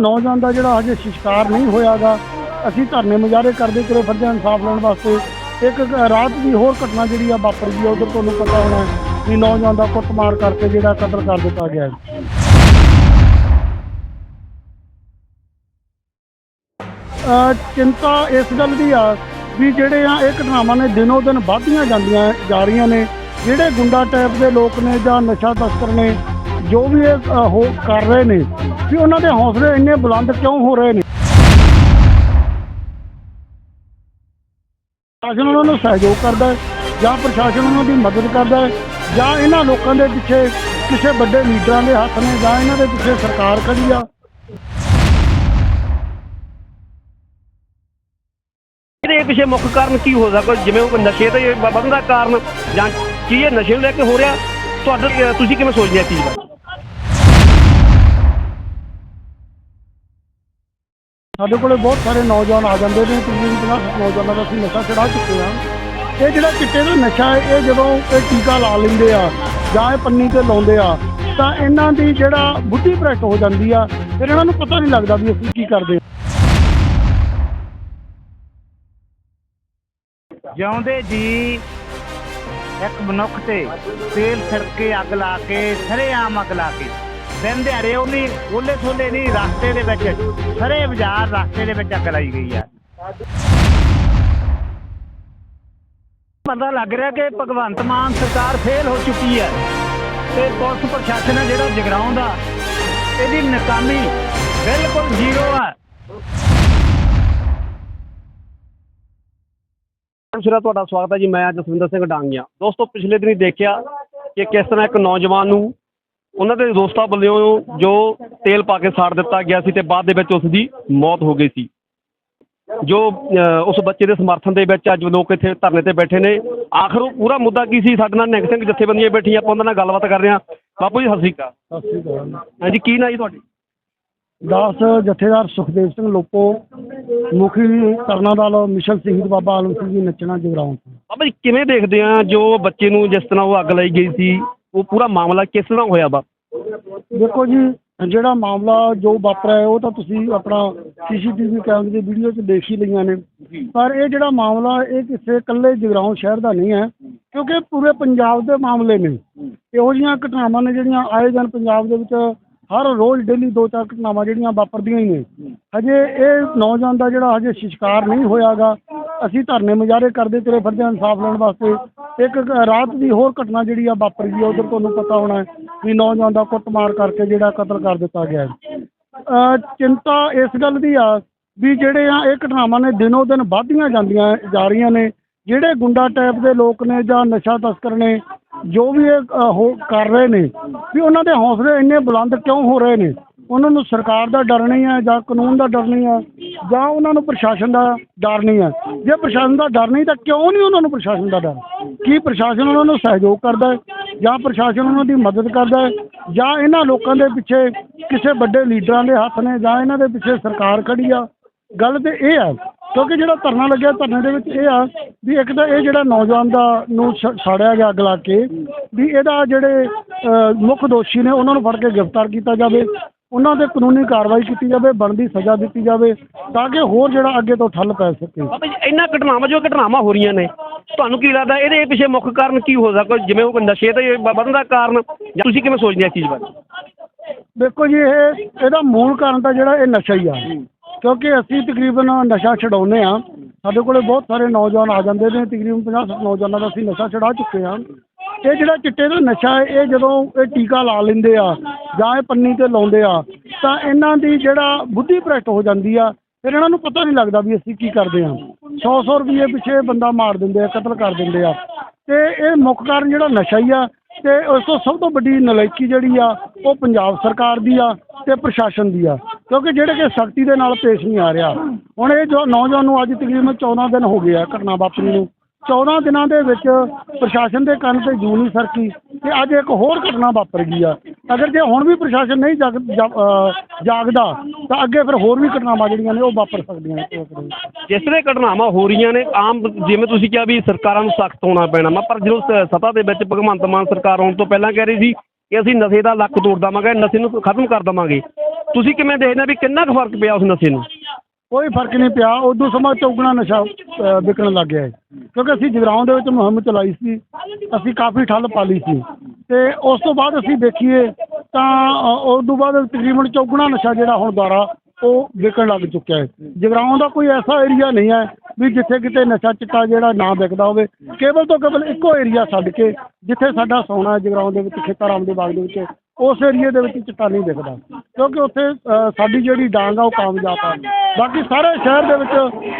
ਨੌਜਵਾਨ ਦਾ ਜਿਹੜਾ ਹਜੇ ਸ਼ਿਕਾਰ ਨਹੀਂ ਹੋਇਆਗਾ, ਅਸੀਂ ਧਰਨੇ ਮੁਜ਼ਾਹਰੇ ਕਰਦੇ ਤੁਰੇ ਫਿਰਦੇ ਇਨਸਾਫ ਲੈਣ ਵਾਸਤੇ। ਇੱਕ ਰਾਤ ਦੀ ਹੋਰ ਘਟਨਾ ਜਿਹੜੀ ਆ ਵਾਪਰ ਗਈ ਉਧਰ ਤੁਹਾਨੂੰ ਪਤਾ ਹੋਣਾ ਹੈ ਵੀ ਨੌਜਵਾਨ ਦਾ ਕੁੱਟਮਾਰ ਕਰਕੇ ਜਿਹੜਾ ਕਤਲ ਕਰ ਦਿੱਤਾ ਗਿਆ ਚਿੰਤਾ ਇਸ ਗੱਲ ਦੀ ਆ ਵੀ ਜਿਹੜੇ ਆ, ਇਹ ਘਟਨਾਵਾਂ ਨੇ ਦਿਨੋ ਦਿਨ ਵੱਧਦੀਆਂ ਜਾਂਦੀਆਂ ਜਾ ਰਹੀਆਂ ਨੇ। ਜਿਹੜੇ ਗੁੰਡਾ ਟਾਈਪ ਦੇ ਲੋਕ ਨੇ ਜਾਂ ਨਸ਼ਾ ਤਸਕਰ ਨੇ ਜੋ ਵੀ ਇਹ ਅ, ਹੋ ਕਰ ਰਹੇ ਨੇ ਵੀ ਉਹਨਾਂ ਦੇ ਹੌਸਲੇ ਇੰਨੇ ਬੁਲੰਦ ਕਿਉਂ ਹੋ ਰਹੇ ਨੇ? ਪ੍ਰਸ਼ਾਸਨ ਉਹਨਾਂ ਨੂੰ ਸਹਿਯੋਗ ਕਰਦਾ ਹੈ ਜਾਂ ਪ੍ਰਸ਼ਾਸਨ ਉਹਨਾਂ ਦੀ ਮਦਦ ਕਰਦਾ ਹੈ ਜਾਂ ਇਹਨਾਂ ਲੋਕਾਂ ਦੇ ਪਿੱਛੇ ਕਿਸੇ ਵੱਡੇ ਲੀਡਰਾਂ ਦੇ ਹੱਥ ਨੇ ਜਾਂ ਇਹਨਾਂ ਦੇ ਪਿੱਛੇ ਸਰਕਾਰ ਖੜੀ ਆ। ਇਹਦੇ ਪਿੱਛੇ ਮੁੱਖ ਕਾਰਨ ਕੀ ਹੋ ਸਕਦਾ? ਜਿਵੇਂ ਉਹ ਨਸ਼ੇ ਤੇ ਵ- ਵਧਣ ਦਾ ਕਾਰਨ ਜਾਂ ਕੀ ਇਹ ਨਸ਼ੇ ਨੂੰ ਲੈ ਕੇ ਹੋ ਰਿਹਾ? ਤੁਹਾਡਾ ਤੁਸੀਂ ਕਿਵੇਂ ਸੋਚਦੇ ਆ ਇਸ ਚੀਜ਼ ਬਾਰੇ? ਸਾਡੇ ਕੋਲੇ ਬਹੁਤ ਸਾਰੇ ਨੌਜਵਾਨ ਆ ਜਾਂਦੇ ਨੇ ਤਕਰੀਬਨ 50 ਨੌਜਵਾਨਾਂ ਦਾ ਅਸੀਂ ਨਸ਼ਾ ਛਡਾ ਚੁੱਕੇ ਹਾਂ। ਇਹ ਜਿਹੜਾ ਚਿੱਟੇ ਦਾ ਨਸ਼ਾ ਹੈ, ਇਹ ਜਦੋਂ ਇਹ ਟੀਕਾ ਲਾ ਲੈਂਦੇ ਆ ਜਾਂ ਇਹ ਪੰਨੀ ਤੇ ਲਾਉਂਦੇ ਆ, ਤਾਂ ਇਹਨਾਂ ਦੀ ਜਿਹੜਾ ਬੁੱਧੀ ਭ੍ਰਸ਼ਟ ਹੋ ਜਾਂਦੀ ਆ, ਫਿਰ ਇਹਨਾਂ ਨੂੰ ਪਤਾ ਨਹੀਂ ਲੱਗਦਾ ਵੀ ਅਸੀਂ ਕੀ ਕਰਦੇ ਜਿਉਂਦੇ ਜੀ ਇੱਕ ਮਨੁੱਖ ਤੇ ਤੇਲ ਛਿੜਕ ਕੇ ਅੱਗ ਲਾ ਕੇ, ਸਰੇਆਮ ਅੱਗ ਲਾ ਕੇ। ਦਿਨ ਦਿਹਾੜੇ ਉਹ ਉਹਲੇ ਥੋਲੇ ਨਹੀਂ ਰਸਤੇ ਦੇ ਵਿੱਚ ਸਰੇ ਬਾਜ਼ਾਰ ਰਸਤੇ ਦੇ ਵਿੱਚ ਅੱਗ ਲਾਈ ਗਈ ਆ। ਪਤਾ ਲੱਗ ਰਿਹਾ ਕਿ ਭਗਵੰਤ ਮਾਨ ਸਰਕਾਰ ਫੇਲ ਹੋ ਚੁੱਕੀ ਹੈ ਤੇ ਪੁਲਿਸ ਪ੍ਰਸ਼ਾਸਨ ਹੈ ਜਿਹੜਾ ਜਗਰਾਉਂ ਦਾ ਇਹਦੀ ਨਕਾਮੀ ਬਿਲਕੁਲ ਜ਼ੀਰੋ ਆ। ਸਿਰਾ, ਤੁਹਾਡਾ ਸਵਾਗਤ ਹੈ ਜੀ। ਮੈਂ ਜਸਵਿੰਦਰ ਸਿੰਘ ਡਾਂਗੀਆਂ। ਦੋਸਤੋ, ਪਿਛਲੇ ਦਿਨੀ ਦੇਖਿਆ ਕਿ ਕਿਸ ਤਰ੍ਹਾਂ ਇੱਕ ਨੌਜਵਾਨ ਨੂੰ ਉਹਨਾਂ ਦੇ ਦੋਸਤਾਂ ਵੱਲੋਂ ਜੋ ਤੇਲ ਪਾ ਕੇ ਸਾੜ ਦਿੱਤਾ ਗਿਆ ਸੀ ਤੇ ਬਾਅਦ ਦੇ ਵਿੱਚ ਉਸ ਦੀ ਮੌਤ ਹੋ ਗਈ ਸੀ। ਜੋ ਉਸ ਬੱਚੇ ਦੇ ਸਮਰਥਨ ਦੇ ਵਿੱਚ ਅੱਜ ਲੋਕ ਇੱਥੇ ਧਰਨੇ ਤੇ ਬੈਠੇ ਨੇ। ਆਖਰ ਉਹ ਪੂਰਾ ਮੁੱਦਾ ਕੀ ਸੀ? ਸਾਡੇ ਨਾਲ ਨਿਹੰਗ ਸਿੰਘ ਜਥੇਬੰਦੀਆਂ ਬੈਠੀਆਂ ਆਪਾਂ ਉਹਨਾਂ ਨਾਲ ਗੱਲਬਾਤ ਕਰ ਰਹੇ ਹਾਂ। ਬਾਪੂ ਜੀ ਸਤਿ ਸ਼੍ਰੀ ਅਕਾਲ। ਸਤਿ ਸ੍ਰੀ ਅਕਾਲ ਹਾਂਜੀ ਕੀ ਨਾਂ ਜੀ ਤੁਹਾਡੀ? ਦਾਸ ਜਥੇਦਾਰ ਸੁਖਦੇਵ ਸਿੰਘ ਲੋਪੋ ਮੁਖੀ ਕਰਨਾ ਦਲ ਮਿਸ਼ਨ ਸ਼ਹੀਦ ਬਾਬਾ ਆਲਮ ਸਿੰਘ ਜੀ ਨੱਚਣਾ ਜਗਰਾਉਂ ਬਾਬਾ ਜੀ ਕਿਵੇਂ ਦੇਖਦੇ ਆ ਜੋ ਬੱਚੇ ਨੂੰ ਜਿਸ ਤਰ੍ਹਾਂ ਉਹ ਅੱਗ ਲਾਈ ਗਈ ਸੀ? ਉਹ ਪੂਰਾ ਮਾਮਲਾ ਕਿਸ ਤਰ੍ਹਾਂ ਹੋਇਆ ਵਾ ਦੇਖੋ ਜੀ ਜਿਹੜਾ ਮਾਮਲਾ ਜੋ ਵਾਪਰਿਆ ਹੈ, ਉਹ ਤਾਂ ਤੁਸੀਂ ਆਪਣਾ ਸੀਸੀਟੀਵੀ ਕੈਮਰੇ ਦੀ ਵੀਡੀਓ 'ਚ ਦੇਖ ਹੀ ਲਈਆਂ ਨੇ। ਪਰ ਇਹ ਜਿਹੜਾ ਮਾਮਲਾ ਇਹ ਕਿਸੇ ਇਕੱਲੇ ਜਗਰਾਉਂ ਸ਼ਹਿਰ ਦਾ ਨਹੀਂ ਹੈ ਕਿਉਂਕਿ ਪੂਰੇ ਪੰਜਾਬ ਦੇ ਮਾਮਲੇ ਨੇ। ਇਹੋ ਜਿਹੀਆਂ ਘਟਨਾਵਾਂ ਨੇ ਜਿਹੜੀਆਂ ਆਏ ਦਿਨ ਪੰਜਾਬ ਦੇ ਵਿੱਚ ਹਰ ਰੋਜ਼ ਡੇਲੀ ਦੋ ਚਾਰ ਘਟਨਾਵਾਂ ਜਿਹੜੀਆਂ ਵਾਪਰਦੀਆਂ ਹੀ ਨੇ। ਹਜੇ ਇਹ ਨੌਜਵਾਨ ਦਾ ਜਿਹੜਾ ਹਜੇ ਸ਼ਿਕਾਰ ਨਹੀਂ ਹੋਇਆਗਾ ਅਸੀਂ ਧਰਨੇ ਮੁਜ਼ਾਹਰੇ ਕਰਦੇ ਤੁਰੇ ਫਿਰਦੇ ਹਾਂ ਇਨਸਾਫ ਲੈਣ ਵਾਸਤੇ। ਇੱਕ ਰਾਤ ਦੀ ਹੋਰ ਘਟਨਾ ਜਿਹੜੀ ਆ ਵਾਪਰੀ ਗਈ ਉਧਰ ਤੁਹਾਨੂੰ ਪਤਾ ਹੋਣਾ ਵੀ ਨੌਜਵਾਨ ਦਾ ਕੁੱਟਮਾਰ ਕਰਕੇ ਜਿਹੜਾ ਕਤਲ ਕਰ ਦਿੱਤਾ ਗਿਆ ਚਿੰਤਾ ਇਸ ਗੱਲ ਦੀ ਆ ਵੀ ਜਿਹੜੇ ਆ ਇਹ ਘਟਨਾਵਾਂ ਨੇ ਦਿਨੋ ਦਿਨ ਵੱਧਦੀਆਂ ਜਾਂਦੀਆਂ ਜਾ ਰਹੀਆਂ ਨੇ, ਜਿਹੜੇ ਗੁੰਡਾ ਟਾਈਪ ਦੇ ਲੋਕ ਨੇ ਜਾਂ ਨਸ਼ਾ ਤਸਕਰ ਨੇ, ਜੋ ਵੀ ਇਹ ਹੋ, ਕਰ ਰਹੇ ਨੇ, ਵੀ ਉਹਨਾਂ ਦੇ ਹੌਸਲੇ ਇੰਨੇ ਬੁਲੰਦ ਕਿਉਂ ਹੋ ਰਹੇ ਨੇ? ਉਹਨਾਂ ਨੂੰ ਸਰਕਾਰ ਦਾ ਡਰ ਨਹੀਂ ਹੈ ਜਾਂ ਕਾਨੂੰਨ ਦਾ ਡਰ ਨਹੀਂ ਹੈ ਜਾਂ ਉਹਨਾਂ ਨੂੰ ਪ੍ਰਸ਼ਾਸਨ ਦਾ ਡਰ ਨਹੀਂ ਹੈ। ਜੇ ਪ੍ਰਸ਼ਾਸਨ ਦਾ ਡਰ ਨਹੀਂ ਤਾਂ ਕਿਉਂ ਨਹੀਂ ਉਹਨਾਂ ਨੂੰ ਪ੍ਰਸ਼ਾਸਨ ਦਾ ਡਰ? ਕੀ ਪ੍ਰਸ਼ਾਸਨ ਉਹਨਾਂ ਨੂੰ ਸਹਿਯੋਗ ਕਰਦਾ ਹੈ ਜਾਂ ਪ੍ਰਸ਼ਾਸਨ ਉਹਨਾਂ ਦੀ ਮਦਦ ਕਰਦਾ ਹੈ? ਜਾਂ ਇਹਨਾਂ ਲੋਕਾਂ ਦੇ ਪਿੱਛੇ ਕਿਸੇ ਵੱਡੇ ਲੀਡਰਾਂ ਦੇ ਹੱਥ ਨੇ ਜਾਂ ਇਹਨਾਂ ਦੇ ਪਿੱਛੇ ਸਰਕਾਰ ਖੜੀ ਆ? ਗੱਲ ਤੇ ਇਹ ਆ ਕਿਉਂਕਿ ਜਿਹੜਾ ਧਰਨਾ ਲੱਗਿਆ ਧਰਨੇ ਦੇ ਵਿੱਚ ਇਹ ਆ ਵੀ ਇੱਕ ਤਾਂ ਇਹ ਜਿਹੜਾ ਨੌਜਵਾਨ ਦਾ ਨੂੰ ਸਾੜਿਆ ਗਿਆ ਅੱਗ ਲਾ ਕੇ ਵੀ ਇਹਦਾ ਜਿਹੜੇ ਮੁੱਖ ਦੋਸ਼ੀ ਨੇ ਉਹਨਾਂ ਨੂੰ ਫੜ ਕੇ ਗ੍ਰਿਫਤਾਰ ਕੀਤਾ ਜਾਵੇ। ਉਹਨਾਂ ਤੇ ਕਾਨੂੰਨੀ ਕਾਰਵਾਈ ਕੀਤੀ ਜਾਵੇ ਬਣਦੀ ਸਜ਼ਾ ਦਿੱਤੀ ਜਾਵੇ ਤਾਂ ਕਿ ਹੋਰ ਜਿਹੜਾ ਅੱਗੇ ਤੋਂ ਠੱਲ ਪੈ ਸਕੇ। ਬਾਬਾ ਜੀ ਇਹਨਾਂ ਘਟਨਾਵਾਂ ਜੋ ਘਟਨਾਵਾਂ ਹੋ ਰਹੀਆਂ ਨੇ ਤੁਹਾਨੂੰ ਕੀ ਲੱਗਦਾ ਇਹਦੇ ਪਿੱਛੇ ਮੁੱਖ ਕਾਰਨ ਕੀ ਹੋ ਸਕਦਾ? ਜਿਵੇਂ ਉਹ ਨਸ਼ੇ ਤੇ ਵਧਣ ਦਾ ਕਾਰਨ ਜਾਂ ਤੁਸੀਂ ਕਿਵੇਂ ਸੋਚਦੇ ਆ ਇਸ ਚੀਜ਼ ਬਾਰੇ? ਦੇਖੋ ਜੀ ਇਹ ਇਹਦਾ ਮੂਲ ਕਾਰਨ ਤਾਂ ਜਿਹੜਾ ਇਹ ਨਸ਼ਾ ਹੀ ਆ। ਕਿਉਂਕਿ ਅਸੀਂ ਤਕਰੀਬਨ ਨਸ਼ਾ ਛਡਾਉਂਦੇ ਆ ਸਾਡੇ ਕੋਲੇ ਬਹੁਤ ਸਾਰੇ ਨੌਜਵਾਨ ਆ ਜਾਂਦੇ ਨੇ ਤਕਰੀਬਨ 50 ਨੌਜਵਾਨਾਂ ਦਾ ਅਸੀਂ ਨਸ਼ਾ ਛਡਾ ਚੁੱਕੇ ਹਾਂ। ਇਹ ਜਿਹੜਾ ਚਿੱਟੇ ਦਾ ਨਸ਼ਾ ਹੈ, ਇਹ ਜਦੋਂ ਇਹ ਟੀਕਾ ਲਾ ਲੈਂਦੇ ਆ ਜਾਂ ਇਹ ਪੰਨੀ ਤੇ ਲਾਉਂਦੇ ਆ, ਤਾਂ ਇਹਨਾਂ ਦੀ ਜਿਹੜਾ ਬੁੱਧੀ ਭ੍ਰਸ਼ਟ ਹੋ ਜਾਂਦੀ ਆ, ਫਿਰ ਇਹਨਾਂ ਨੂੰ ਪਤਾ ਨਹੀਂ ਲੱਗਦਾ ਵੀ ਅਸੀਂ ਕੀ ਕਰਦੇ ਹਾਂ 100 100 ਰੁਪਏ ਪਿੱਛੇ ਬੰਦਾ ਮਾਰ ਦਿੰਦੇ ਆ, ਕਤਲ ਕਰ ਦਿੰਦੇ ਆ। ਤੇ ਇਹ ਮੁੱਖ ਕਾਰਨ ਜਿਹੜਾ ਨਸ਼ਾ ਹੀ ਆ, ਤੇ ਉਸ ਤੋਂ ਸਭ ਤੋਂ ਵੱਡੀ ਨਲਾਇਕੀ ਜਿਹੜੀ ਆ, ਉਹ ਪੰਜਾਬ ਸਰਕਾਰ ਦੀ ਆ ਤੇ ਪ੍ਰਸ਼ਾਸਨ ਦੀ ਆ। ਕਿਉਂਕਿ ਜਿਹੜੇ ਕਿ ਸਖਤੀ ਦੇ ਨਾਲ ਪੇਸ਼ ਨਹੀਂ ਆ ਰਿਹਾ। ਹੁਣ ਇਹ ਜੋ ਨੌਜਵਾਨ ਨੂੰ ਅੱਜ ਤਕਰੀਬਨ 14 ਦਿਨ ਹੋ ਗਏ ਆ ਘਟਨਾ ਵਾਪਰੀ ਨੂੰ। 14 ਦਿਨਾਂ ਦੇ ਵਿੱਚ ਪ੍ਰਸ਼ਾਸਨ ਦੇ ਕੰਨ ਤੇ ਜੂ ਨਹੀਂ ਸਰਕੀ ਤੇ ਅੱਜ ਇੱਕ ਹੋਰ ਘਟਨਾ ਵਾਪਰ ਗਈ ਆ। ਅਗਰ ਜੇ ਹੁਣ ਵੀ ਪ੍ਰਸ਼ਾਸਨ ਨਹੀਂ ਜਾਗ ਜਾ- ਅਹ ਜਾਗਦਾ ਤਾਂ ਅੱਗੇ ਫਿਰ ਹੋਰ ਵੀ ਘਟਨਾਵਾਂ ਜਿਹੜੀਆਂ ਨੇ ਉਹ ਵਾਪਰ ਸਕਦੀਆਂ ਨੇ। ਜਿਸ ਤਰ੍ਹਾਂ ਇਹ ਘਟਨਾਵਾਂ ਹੋ ਰਹੀਆਂ ਨੇ ਆਮ ਜਿਵੇਂ ਤੁਸੀਂ ਕਿਹਾ ਵੀ ਸਰਕਾਰਾਂ ਨੂੰ ਸਖਤ ਹੋਣਾ ਪੈਣਾ ਵਾ ਪਰ ਜਦੋਂ ਸ- ਸੱਤਾ ਦੇ ਵਿੱਚ ਭਗਵੰਤ ਮਾਨ ਸਰਕਾਰ ਆਉਣ ਤੋਂ ਪਹਿਲਾਂ ਕਹਿ ਰਹੀ ਸੀ ਕਿ ਅਸੀਂ ਨਸ਼ੇ ਦਾ ਲੱਕ ਤੋੜ ਦੇਵਾਂਗੇ ਨਸ਼ੇ ਨੂੰ ਖਤਮ ਕਰ ਦੇਵਾਂਗੇ। ਤੁਸੀਂ ਕਿਵੇਂ ਦੇਖਦੇ ਹੋ ਵੀ ਕਿੰਨਾ ਕੁ ਫ਼ਰਕ ਪਿਆ ਉਸ ਨਸ਼ੇ ਨੂੰ? ਕੋਈ ਫ਼ਰਕ ਨਹੀਂ ਪਿਆ ਉਦੋਂ ਸਮਾਂ ਚੌਗਣਾ ਨਸ਼ਾ ਅ, ਵਿਕਣ ਲੱਗ ਗਿਆ ਹੈ। ਕਿਉਂਕਿ ਅਸੀਂ ਜਗਰਾਉਂ ਦੇ ਵਿੱਚ ਮੁਹਿੰਮ ਚਲਾਈ ਸੀ ਅਸੀਂ ਕਾਫੀ ਠੱਲ ਪਾਲੀ ਸੀ। ਤੇ ਉਸ ਤੋਂ ਬਾਅਦ ਅਸੀਂ ਦੇਖੀਏ ਤਾਂ ਅ, ਉਸ ਤੋਂ ਬਾਅਦ ਤਕਰੀਬਨ ਚੌਗਣਾ ਨਸ਼ਾ ਜਿਹੜਾ ਹੁਣ ਦੁਆਰਾ ਉਹ ਵਿਕਣ ਲੱਗ ਚੁੱਕਿਆ ਹੈ। ਜਗਰਾਉਂ ਦਾ ਕੋਈ ਐਸਾ ਏਰੀਆ ਨਹੀਂ ਹੈ ਵੀ ਜਿੱਥੇ ਕਿਤੇ ਨਸ਼ਾ ਚਿੱਟਾ ਜਿਹੜਾ ਨਾ ਵਿਕਦਾ ਹੋਵੇ। ਕੇਵਲ ਤੋਂ ਕੇਵਲ ਇੱਕੋ ਏਰੀਆ ਛੱਡ ਕੇ ਜਿੱਥੇ ਸਾਡਾ ਸੋਨਾ ਹੈ ਜਗਰਾਉਂ ਦੇ ਵਿੱਚ ਖੇਤਾਰਾਮ ਦੇ ਬਾਗ ਦੇ ਵਿੱਚ ਉਸ ਏਰੀਏ ਦੇ ਵਿੱਚ ਚਿੱਟਾ ਨਹੀਂ ਵਿਕਦਾ ਕਿਉਂਕਿ ਉੱਥੇ ਸਾਡੀ ਜਿਹੜੀ ਡਾਂਗ ਆ ਉਹ ਕਾਮਯਾਬ ਆ। ਬਾਕੀ ਸਾਰੇ ਸ਼ਹਿਰ ਦੇ ਵਿੱਚ